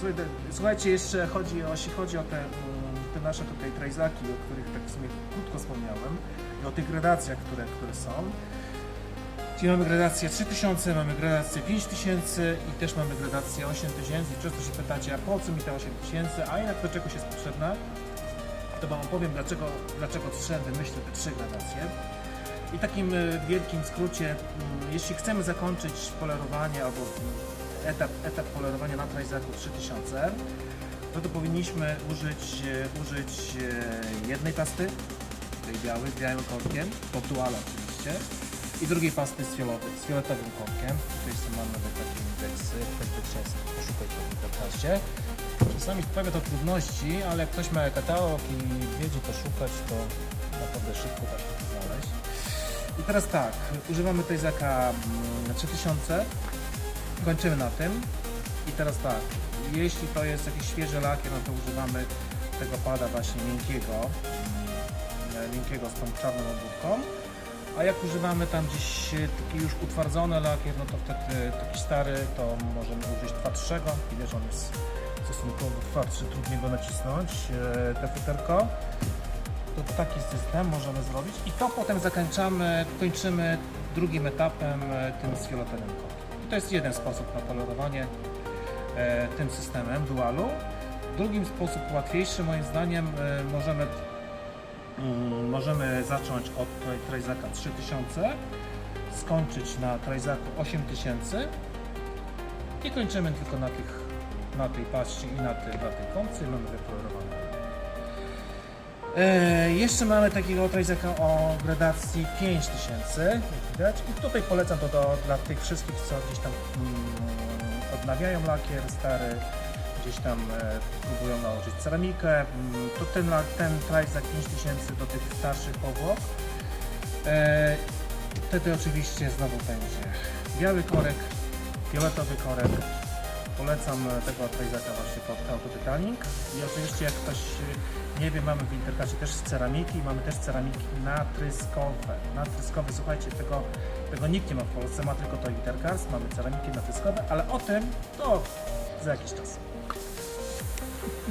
Słuchaj, Słuchajcie, jeszcze chodzi jeśli chodzi o te, mm, te nasze tutaj trajzaki, o których tak w sumie krótko wspomniałem, i o tych gradacjach, które, które są. Czyli mamy gradację 3000, mamy gradację 5000 i też mamy gradację 8000. I często się pytacie, a po co mi te 8000, a jednak do czegoś jest potrzebne? To Wam opowiem, dlaczego, dlaczego trzeba wymyślić te trzy gradacje. I takim e, wielkim skrócie, mm, jeśli chcemy zakończyć polerowanie albo etap, etap polerowania na Trizaku 3000, no to powinniśmy użyć, e, użyć e, jednej pasty, tej białej, z białym kątkiem, pod duala oczywiście, i drugiej pasty z, fioletowym, z fioletowym kątkiem. Tutaj są mamy nawet takie indeksy, ktoś by chciał sobie poszukać po podcaście. Czasami sprawia to trudności, ale jak ktoś ma katalog i wiedzie to szukać, to naprawdę szybko to znaleźć. I teraz tak, używamy Tejzaka mm, 3000, kończymy na tym. I teraz tak, jeśli to jest jakiś świeży lakier, no to używamy tego pada właśnie miękkiego, mm, miękkiego z tą czarną obwódką. A jak używamy tam gdzieś taki już utwardzony lakier, no to wtedy taki stary, to możemy użyć twardszego. Widać, on jest stosunkowo twardszy, trudniej go nacisnąć, e, te futerko. To taki system możemy zrobić i to potem zakończamy, kończymy drugim etapem, e, tym z fioletowym. To jest jeden sposób na polerowanie e, tym systemem dualu. Drugim sposób łatwiejszy moim zdaniem e, możemy Mm, możemy zacząć od Trizaka 3000, skończyć na Trizaku 8000 i kończymy tylko na, tych, na tej paści i na, tej, na tej i mamy wypolerowane. E, jeszcze mamy takiego Trizaka o gradacji 5000, jak widać. I tutaj polecam to do, dla tych wszystkich, co gdzieś tam mm, odnawiają lakier stary, gdzieś tam e, próbują nałożyć ceramikę, mm, to ten, ten Trizak 5000 do tych starszych powłok. E, wtedy oczywiście znowu będzie biały korek, fioletowy korek. Polecam e, tego Trizaka właśnie pod Auto Detailing. I oczywiście jak ktoś e, nie wie, mamy w Interkasie też ceramiki, mamy też ceramiki natryskowe. Natryskowe, słuchajcie, tego, tego nikt nie ma w Polsce, ma tylko to Intercars, mamy ceramiki natryskowe, ale o tym to za jakiś czas.